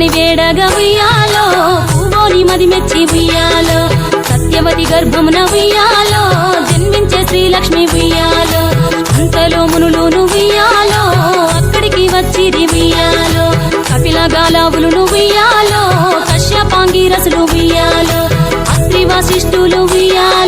పుట్టమని వేడగ ఉయ్యాలో పూవోని మది మెచ్చి ఉయ్యాలో సత్యవతి గర్భమున ఉయ్యాలో జన్మించే శ్రీలక్ష్మి ఉయ్యాలో అంతలో మునులును ఉయ్యాలో అక్కడికి వచ్చిరి ఉయ్యాలో కపిల గాలావులు ఉయ్యాలో కశ్యపాంగి రసులు ఉయ్యాలో అస్త్రి వశిష్ఠులు ఉయ్యాలో.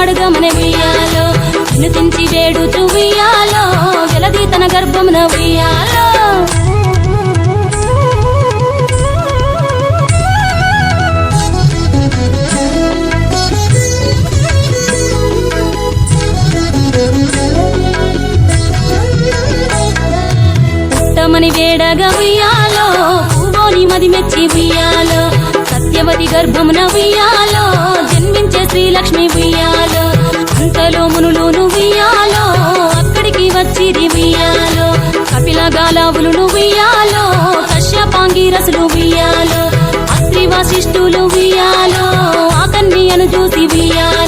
కలికి ఉయ్యాలో వినిపించి వేడుచు ఉయ్యాలో వెలది తన గర్భమున ఉయ్యాలో. మని వేడగా ఉయ్యాలో పూవోని మది మెచ్చి ఉయ్యాలో సత్యవతి గర్భమున ఉయ్యాలో శ్రీలక్ష్మి ఉయ్యాలో అంతలో మునులును ఉయ్యాలో అక్కడికి వచ్చిరి ఉయ్యాలో కపిల గాలావులు ఉయ్యాలో కశ్యపాంగి రసులు ఉయ్యాలో అత్రి వశిష్ఠులు ఉయ్యాలో ఆ కన్యను చూసి ఉయ్యాలో.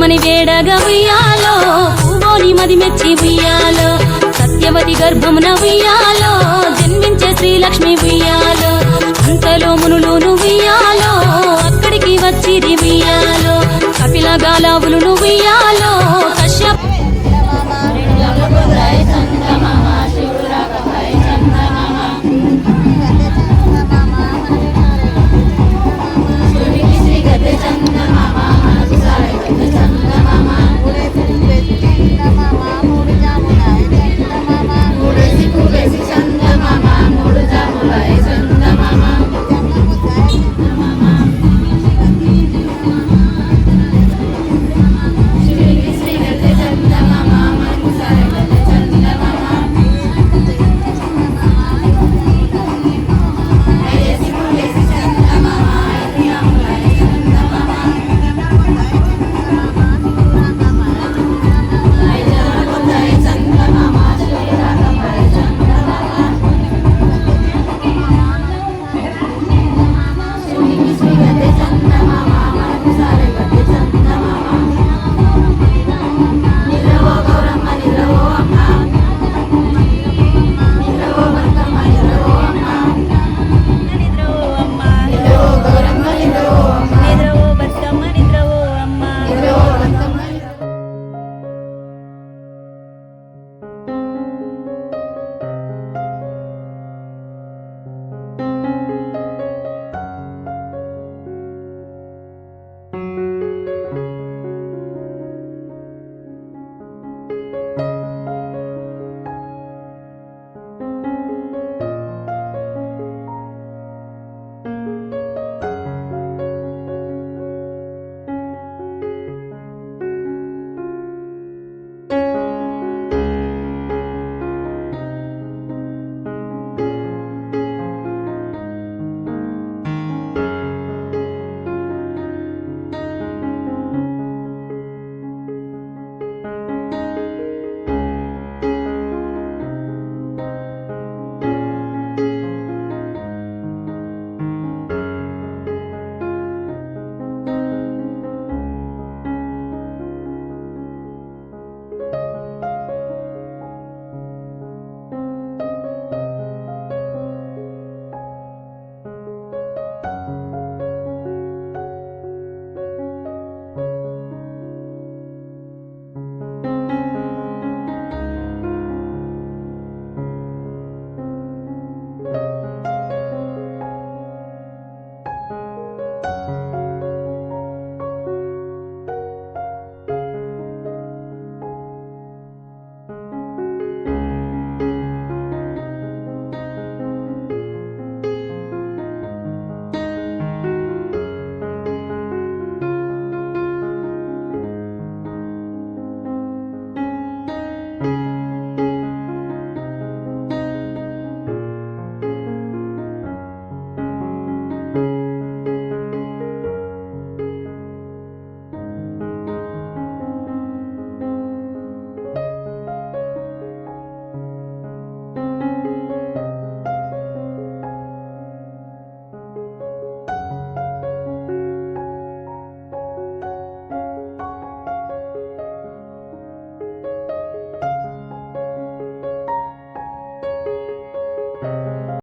పుట్టమని వేడగా ఉయ్యాలో పూవోని మది మెచ్చి ఉయ్యాలో సత్యవతి గర్భమున ఉయ్యాలో జన్మించే శ్రీలక్ష్మి ఉయ్యాలో అంతలో మునులు ఉయ్యాలో అక్కడికి వచ్చి ఉయ్యాలో కపిల గాలావులు ఉయ్యాలో